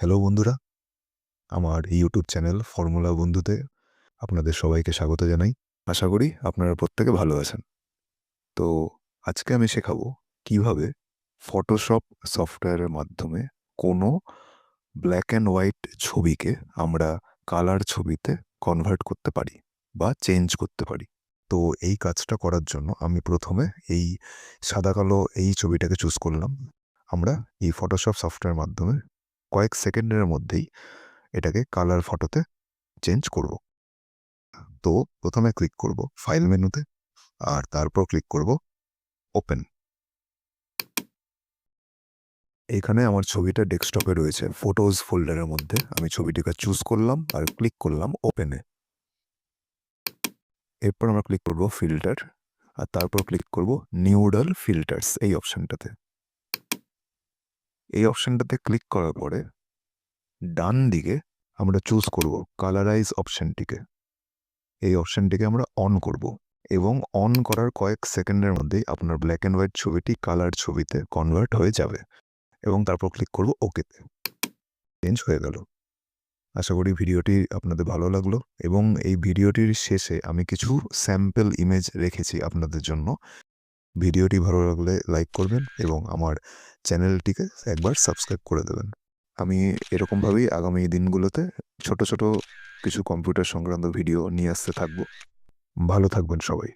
Hello বন্ধুরা, আমার YouTube channel formula বন্ধুতে আপনাদের সবাইকে স্বাগত জানাই। আশা করি আপনারা প্রত্যেকে ভালো আছেন। তো আজকে আমি শেখাবো কীভাবে ফটোশপ সফটওয়্যারের মাধ্যমে কোনো ব্ল্যাক অ্যান্ড হোয়াইট ছবিকে আমরা কালার ছবিতে কনভার্ট করতে পারি বা চেঞ্জ করতে পারি। তো এই কাজটা করার জন্য আমি প্রথমে এই সাদা কালো এই ছবিটাকে চুজ করলাম। আমরা এই ফটোশপ সফটওয়্যারের মাধ্যমে কয়েক সেকেন্ডের মধ্যেই এটাকে কালার ফটোতে চেঞ্জ করব। তো প্রথমে ক্লিক করব ফাইল মেনুতে আর তারপর ক্লিক করব ওপেন এখানে আমার ছবিটা ডেস্কটপে রয়েছে। ফটোজ ফোল্ডারের মধ্যে আমি ছবিটিকে চুজ করলাম আর ক্লিক করলাম ওপেনে এরপর আমরা ক্লিক করব ফিল্টার আর তারপর ক্লিক করব নিউডাল ফিল্টার্স এই অপশনটাতে এই অপশনটাতে ক্লিক করার পরে, ডান দিকে আমরা চুজ করব কালারাইজ অপশনটিকে এই অপশনটিকে আমরা অন করব এবং অন করার কয়েক সেকেন্ডের মধ্যেই আপনার ব্ল্যাক অ্যান্ড হোয়াইট ছবিটি কালার ছবিতে কনভার্ট হয়ে যাবে এবং তারপর ক্লিক করব ওকেতে চেঞ্জ হয়ে গেল। আশা করি ভিডিওটি আপনাদের ভালো লাগল এবং এই ভিডিওটির শেষে আমি কিছু স্যাম্পল ইমেজ রেখেছি আপনাদের জন্য। ভিডিওটি ভালো লাগলে লাইক করবেন এবং আমার চ্যানেলটিকে একবার সাবস্ক্রাইব করে দেবেন। আমি এরকমভাবেই আগামী দিনগুলোতে ছোট ছোট কিছু কম্পিউটার সংক্রান্ত ভিডিও নিয়ে আসতে থাকব। ভালো থাকবেন সবাই।